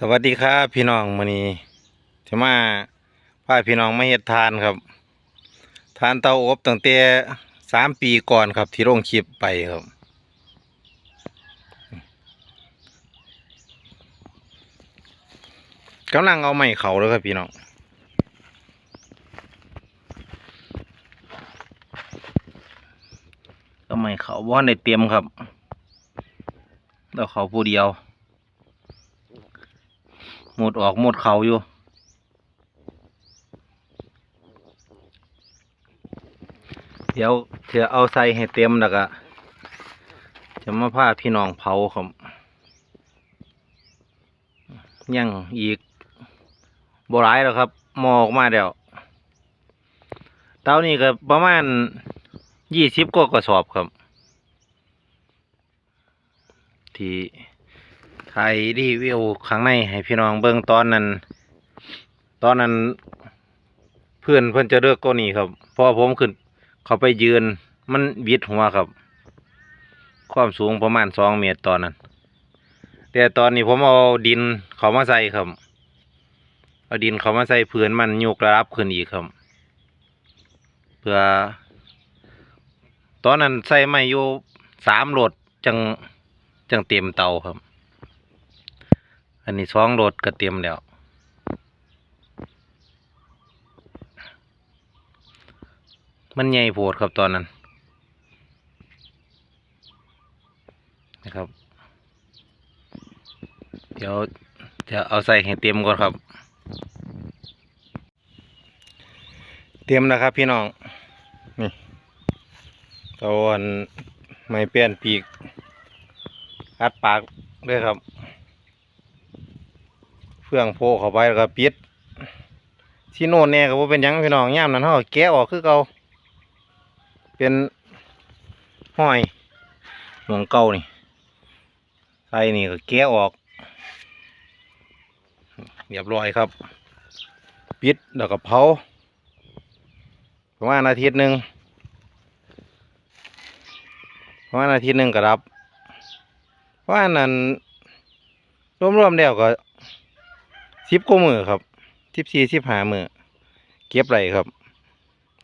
สวัสดีครับพี่น้องมือนี้จะมาพาพี่น้องมาเฮ็ดทานครับ ทานเตาอบตั้งแต่สามปีก่อนครับที่ลงคลิปไปครับ กำลังเอาไม้เขาแล้วครับพี่น้องก็ไม้เขาบ่ทันเตรียมครับแล้วเขาผู้เดียว หมดออกหมดเขาอยู่ เดี๋ยวเธอเอาใส่ให้เต็มแล้วก็จะมาพาพี่น้องเผาครับยังอีกบหลายแล้วครับหมอออกมาเดี๋ยวเตานี่ก็ประมาณยี่สิบกว่ากระสอบครับ ที่ ถ่ายรีวิวข้างในให้พี่น้องเบิ่งตอนนั้น ตอนนั้น เพื่อนเพื่อนจะเลิกก็นี่ครับพอผมขึ้น เขาไปยืน มันวิดหัวครับ ความสูงประมาณสองเมตรตอนนั้น แต่ตอนนี้ผมเอาดินเขามาใส่ครับ เอาดินเขามาใส่เพื้นมันยกระดับขึ้นอีกครับ เพื่อ ตอนนั้นใส่ไม่อยู่สามโหลดจังจังเต็มเตาครับ อันนี้สองโหลดก็เตรียมแล้ว มันใหญ่โพดครับตอนนั้น นะครับ เดี๋ยวจะเอาใส่ให้เตรียมก่อนครับ เตรียมนะครับพี่น้อง นี่ตะวันไม่เปลี่ยนปีกอัดปากด้วยครับ เฟื่องโพเข้าไปแล้วก็ปิดที่โน่นแน่ก็บ่เป็นหยังพี่น้องย่ามนั้นเฮาก็แกะออกคือเก่าเป็นห้อยหมองเก่านี่ใส่นี่ก็แกะออกเรียบร้อยครับ ปิดแล้วก็เผาประมาณอาทิตย์หนึ่งประมาณอาทิตย์หนึ่งก็รับประมาณนั้นรวมๆแล้วก็ สิบกว่ามือครับสิบสี่สิบห้ามือเก็บไรครับ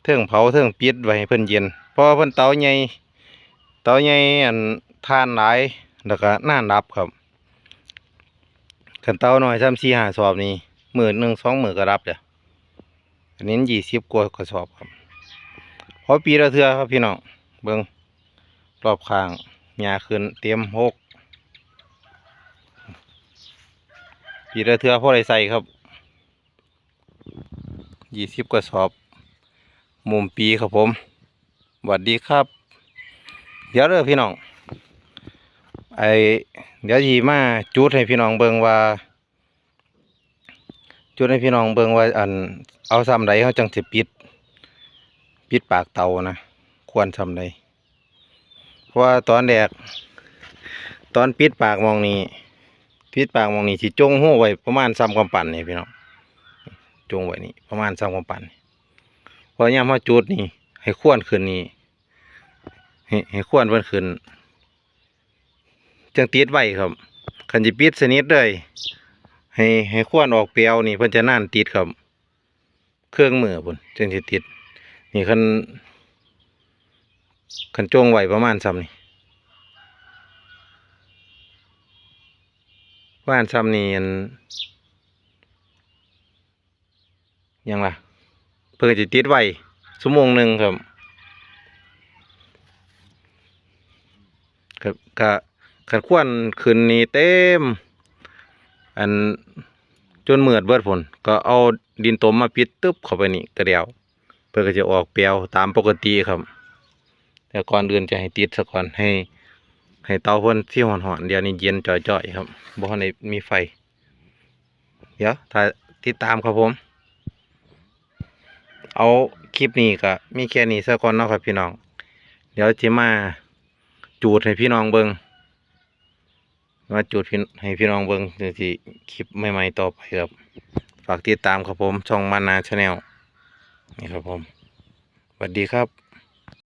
เทิงเผาเทิงปิดไว้ให้เพิ่นเย็นพราะว่าเพิ่นเตาใหญ่เตาใหญ่อันทานหลายแล้วก็น่านรับครับขันเตาหน้อยซ้ำสี่ห้าสอบนี่มือหนึ่งสองหมือก็รับเด้ออันนี้ยี่สิบกว่ากระสอบครับพอปีละเทือครับพี่น้องเบิ้งรอบข้างหญ้าขึ้นเตรียมหก ปีละเทือพ่อได้ใส่ครับยี่สิบกระสอบ มุมปีครับผมสวัสดีครับ เดี๋ยวเด้อพี่น้องไอเดี๋ยวยีมาจุดให้พี่น้องเบิงว่า จุดให้พี่น้องเบิงว่าอันเอาซ้ำใดเขาจังสิปิด ปิดปากเตานะ ควรซ้ำใดเพราะว่าตอนแรกตอนปิดปากมองนี้ พิษปากมองนี่สิจงหู้ไว้ประมาณซ้ำกำปั่นนี่พี่น้องจงไว้นี่ประมาณซ้ำกำปั่นพอยามมาจุดนี่ ให้ขวนขึ้นนี่ให้ให้ขวนเพิ่นขึ้นจังติดไว้ครับคันสิปิดสนิทเลยให้ให้ขวนออกเปลวนี่เพิ่นจะน่านติดครับ เครื่องมือพุ่นจังสิติด นี่คันคันจงไว้ประมาณซ้ำนี่ ว่านซ้ำนี่อันยังล่ะ เพิ่งจะติดไว้ชั่วโมงหนึ่งครับครับกะขันควนขึ้นนี่เต็ม อันจนเมือดเบิดผลก็เอาดินตมมาปิดตึ๊บเข้าไปนี่กระเดียว เพื่อจะออกเปลวตามปกติครับ แต่ก่อนอื่นจะให้ติดซะก่อนให้ ให้เตาเพิ่นที่หอนๆเดี๋ยวนี้เย็นจ่อยๆครับบ่ทันได้มีไฟ เดี๋ยวถ้าติดตามครับผม เอาคลิปนี้ก็มีแค่นี้ซะก่อนเนาะครับพี่น้อง เดี๋ยวจะมาจูดให้พี่น้องเบิงมาจูดให้พี่น้องเบิงจังสิคลิปใหม่ๆต่อไปครับ ฝากติดตามครับผมช่องมานาชาแนลนี่ครับผมสวัสดีครับ